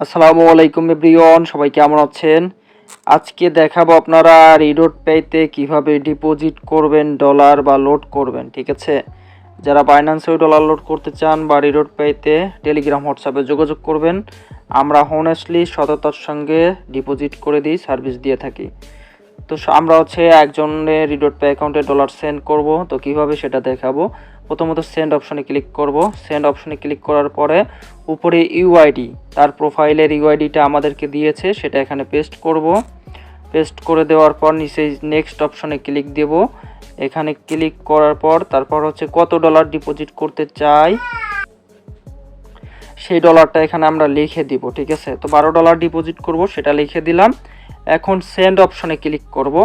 আসসালামু আলাইকুম এভরিওয়ান, সবাই কেমন আছেন? আজকে দেখাবো আপনারা রিডোট পেতে কীভাবে ডিপোজিট করবেন, ডলার বা লোড করবেন, ঠিক আছে? যারা বাইন্যান্সে ডলার লোড করতে চান বা রিডোট পেতে টেলিগ্রাম হোয়াটসঅ্যাপে যোগাযোগ করবেন। আমরা হনেস্টলি সততার সঙ্গে ডিপোজিট করে দিই, সার্ভিস দিয়ে থাকি। তো আমরা হচ্ছে একজনের রিডোট পে অ্যাকাউন্টে ডলার সেন্ড করব। তো কীভাবে সেটা দেখাবো? প্রথমত সেন্ড অপশনে ক্লিক করব। সেন্ড অপশনে ক্লিক করার পরে উপরে ইউআইডি, তার প্রোফাইলের ইউআইডিটা আমাদেরকে দিয়েছে, সেটা এখানে পেস্ট করব। পেস্ট করে দেওয়ার পর নিচে নেক্সট অপশনে ক্লিক দেব। এখানে ক্লিক করার পর তারপর হচ্ছে কত ডলার ডিপোজিট করতে চাই, সেই ডলারটা এখানে আমরা লিখে দিব, ঠিক আছে? তো বারো ডলার ডিপোজিট করব, সেটা লিখে দিলাম। এখন সেন্ড অপশনে ক্লিক করব।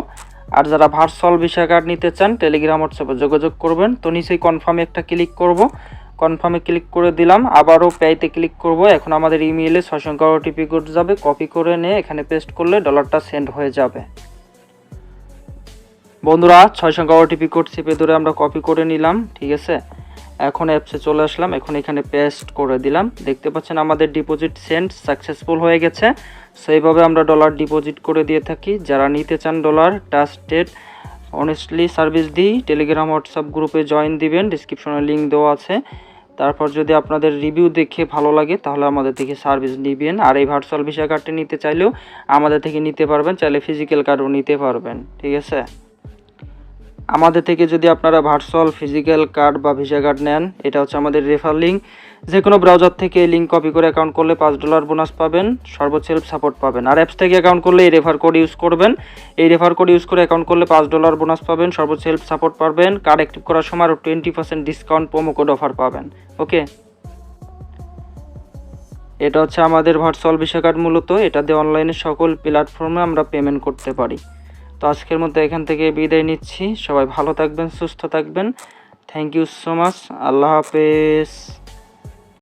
আর যারা ভার্চুয়াল ভিসা কার্ড নিতে চান টেলিগ্রাম হোয়াটসঅ্যাপে যোগাযোগ করবেন। তো নিচেই কনফার্মে একটা ক্লিক করব। কনফার্মে ক্লিক করে দিলাম, আবারও পেতে ক্লিক করব। এখন আমাদের ইমেইলে ছয় সংখ্যা ওটিপি কোড যাবে কপি করে নিয়ে এখানে পেস্ট করলে ডলারটা সেন্ড হয়ে যাবে। বন্ধুরা, ছয় সংখ্যা ওটিপি কোড চেপে ধরে আমরা কপি করে নিলাম, ঠিক আছে? এখন অ্যাপসে চলে আসলাম, এখন এখানে পেস্ট করে দিলাম। দেখতে পাচ্ছেন আমাদের ডিপোজিট সেন্ড সাকসেসফুল হয়ে গেছে। সো এইভাবে আমরা ডলার ডিপোজিট করে দিয়ে থাকি। যারা নিতে চান ডলার ট্রাস্টেড অনেস্টলি সার্ভিস দিই। টেলিগ্রাম হোয়াটসঅ্যাপ গ্রুপে জয়েন দিবেন ডিসক্রিপশনে লিঙ্ক দেওয়া আছে। তারপর যদি আপনাদের রিভিউ দেখে ভালো লাগে, তাহলে আমাদের থেকে সার্ভিস নিবেন। আর এই ভার্চুয়াল ভিসা কার্ডটি নিতে চাইলেও আমাদের থেকে নিতে পারবেন, চাইলে ফিজিক্যাল কার্ডও নিতে পারবেন, ঠিক আছে? আমাদের থেকে যদি আপনারা ভার্চুয়াল ফিজিক্যাল কার্ড বা ভিসা কার্ড নেন, এটা হচ্ছে আমাদের রেফার লিঙ্ক যে কোনো ব্রাউজার থেকে এই লিঙ্ক কপি করে অ্যাকাউন্ট করলে পাঁচ ডলার বোনাস পাবেন, সর্বোচ্চ হেল্প সাপোর্ট পাবেন। আর অ্যাপস থেকে অ্যাকাউন্ট করলে এই রেফার কোড ইউজ করবেন। এই রেফার কোড ইউজ করে অ্যাকাউন্ট করলে পাঁচ ডলার বোনাস পাবেন, সর্বোচ্চ হেল্প সাপোর্ট পাবেন। কার্ড অ্যাক্টিভ করার সময় আরও twenty percent discount promo code offer পাবেন। ওকে? এটা হচ্ছে আমাদের ভার্চুয়াল ভিসা কার্ড মূলত। এটা দিয়ে অনলাইনে সকল প্ল্যাটফর্মে আমরা পেমেন্ট করতে পারি। তো আজকের মধ্যে এখান থেকে বিদায় নিচ্ছি। সবাই ভালো থাকবেন, সুস্থ থাকবেন। থ্যাংক ইউ সো মাচ আল্লাহ হাফেজ।